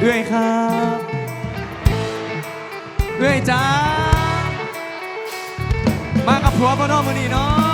เอื้อยครับเอื้อยจ้ามากับผัวพ่อน้องมือนี่เนาะ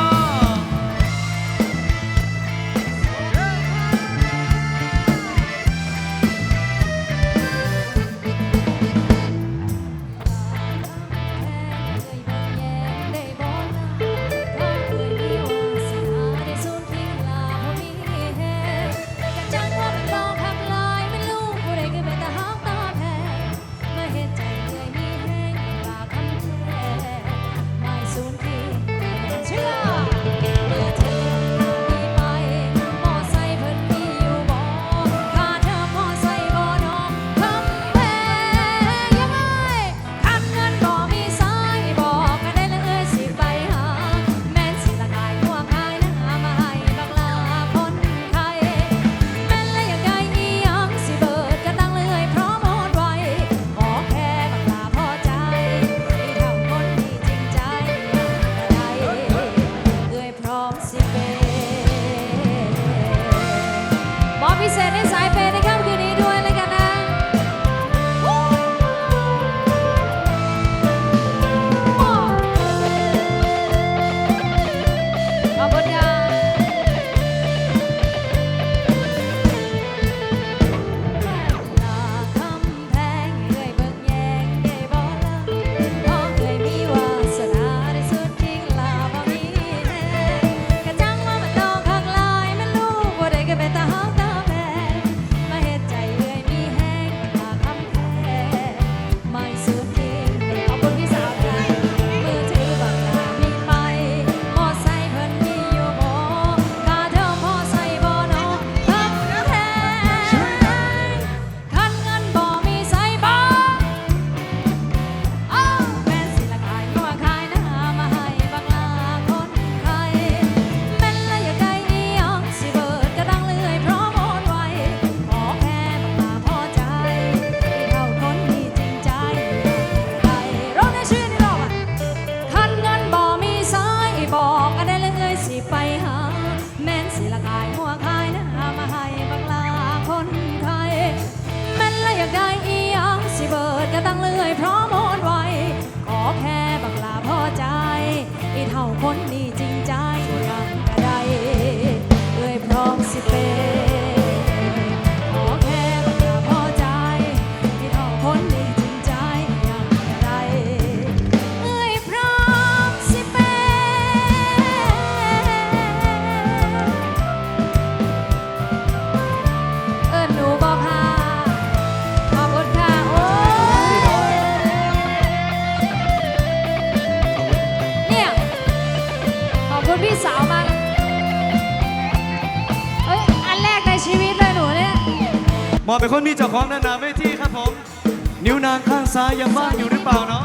เป็นคนมีเจ้าของนานนาเวทีครับผม นิ้วนางข้างซ้ายยังว่างอยู่หรือเปล่าเนาะ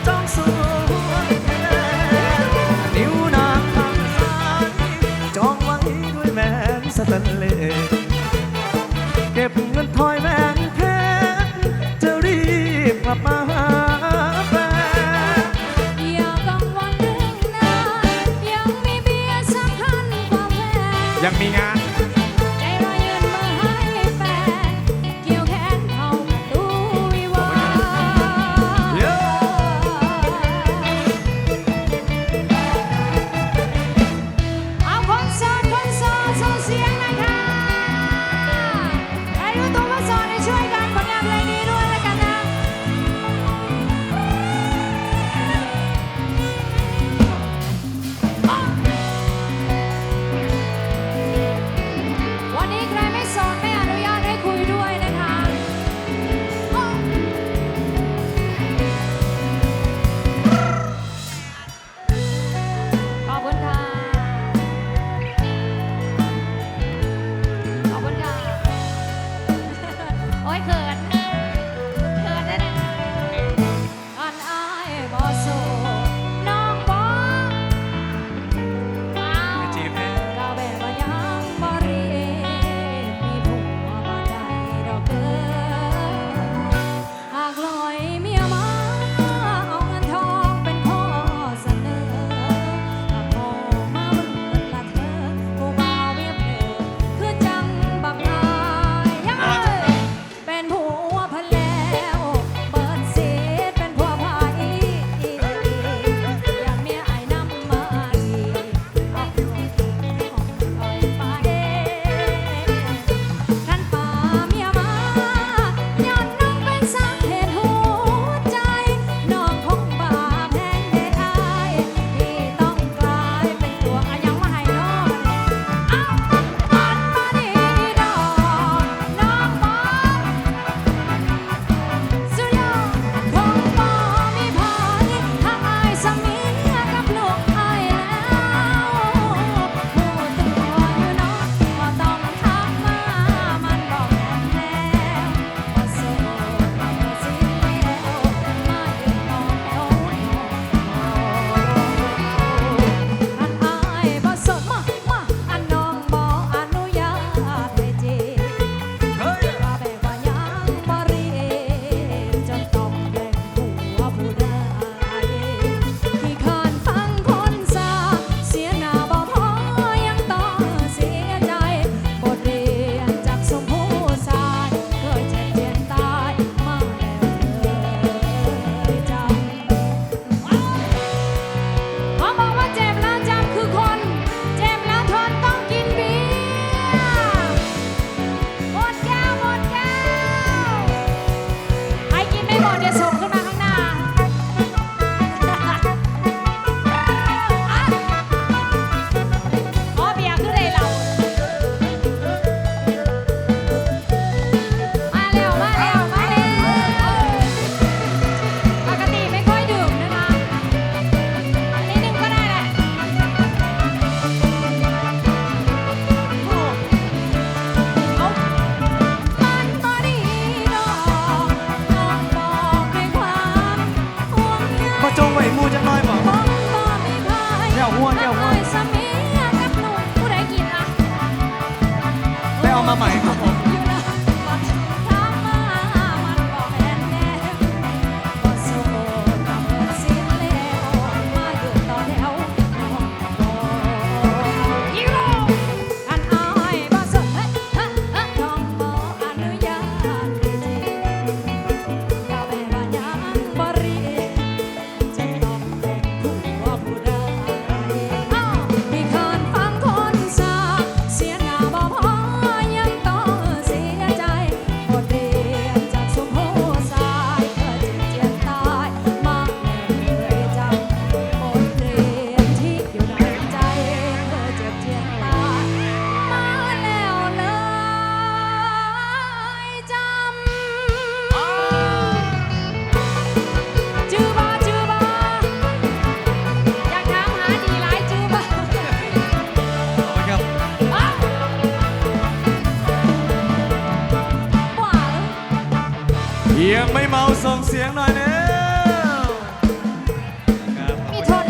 ไม่เมาส่งเสียงหน่อย